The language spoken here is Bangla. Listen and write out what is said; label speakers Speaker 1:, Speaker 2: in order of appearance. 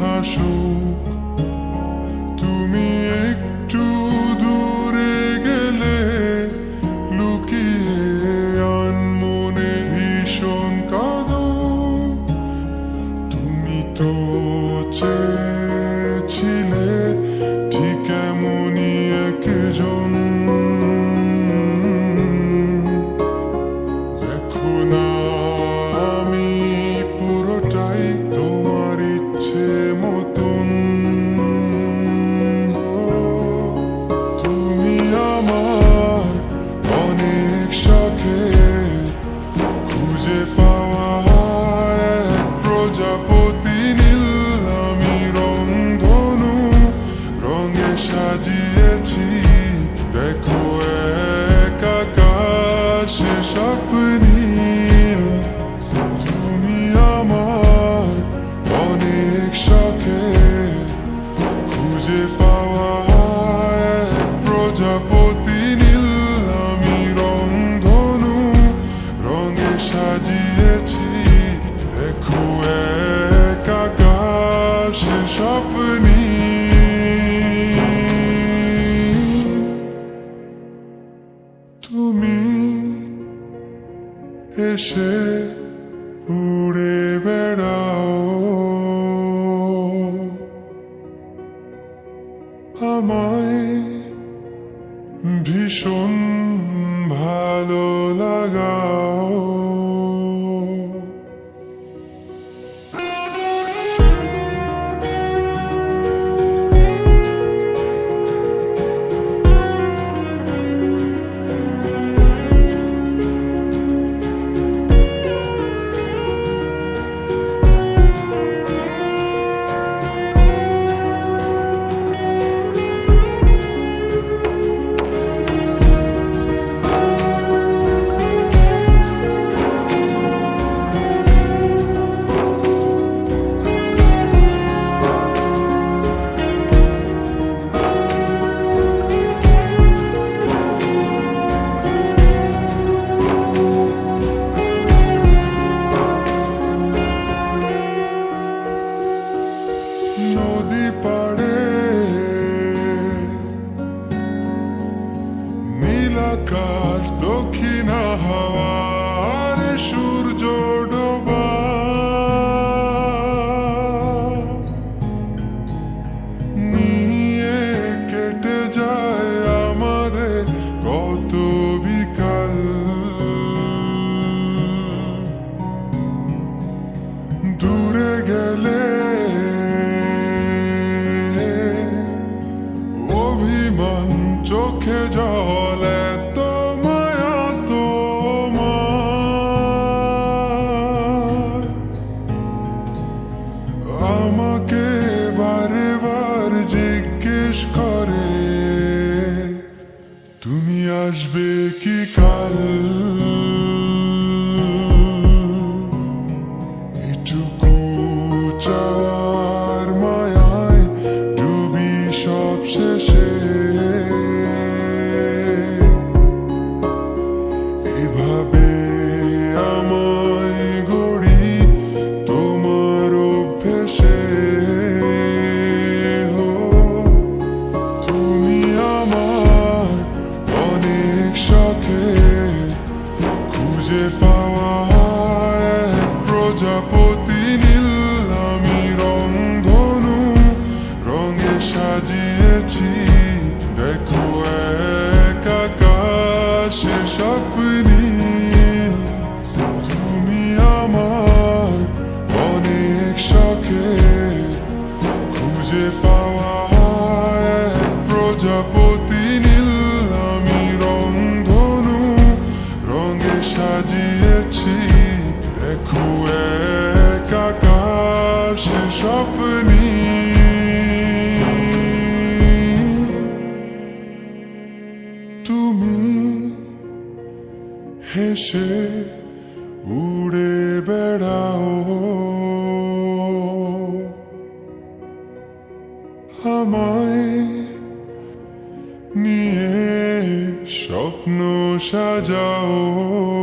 Speaker 1: হাসুক তুমি একটু দূরে গেলে লুকিয়ে আনমনে ভীষণ কাঁদো। তুমি তো চেয়েছিলে ঠিক এমনই একজন। দেখো না এসে উড়ে বেড়াও। আমায় ভীষণ ভালো লাগাও নীলাকাশ দক্ষিণ হাওয়ার সূর্য ডোবা। নিয়ে কেটে যায় আমাদের কত বিকাল। দূরে গেলে তুমি আসবে কি কাল? খুঁজে পাওয়া এক প্রজাপতি নীল, আমি রংধনু রঙে সাজিয়েছি। দেখো এক আকাশে স্বপ্নীল তুমি আমার অনেক শখে খুঁজে পাওয়া স্বপ্নী তুমি হেসে উড়ে বেড়াও। আমায় নিয়ে স্বপ্ন সাজাও।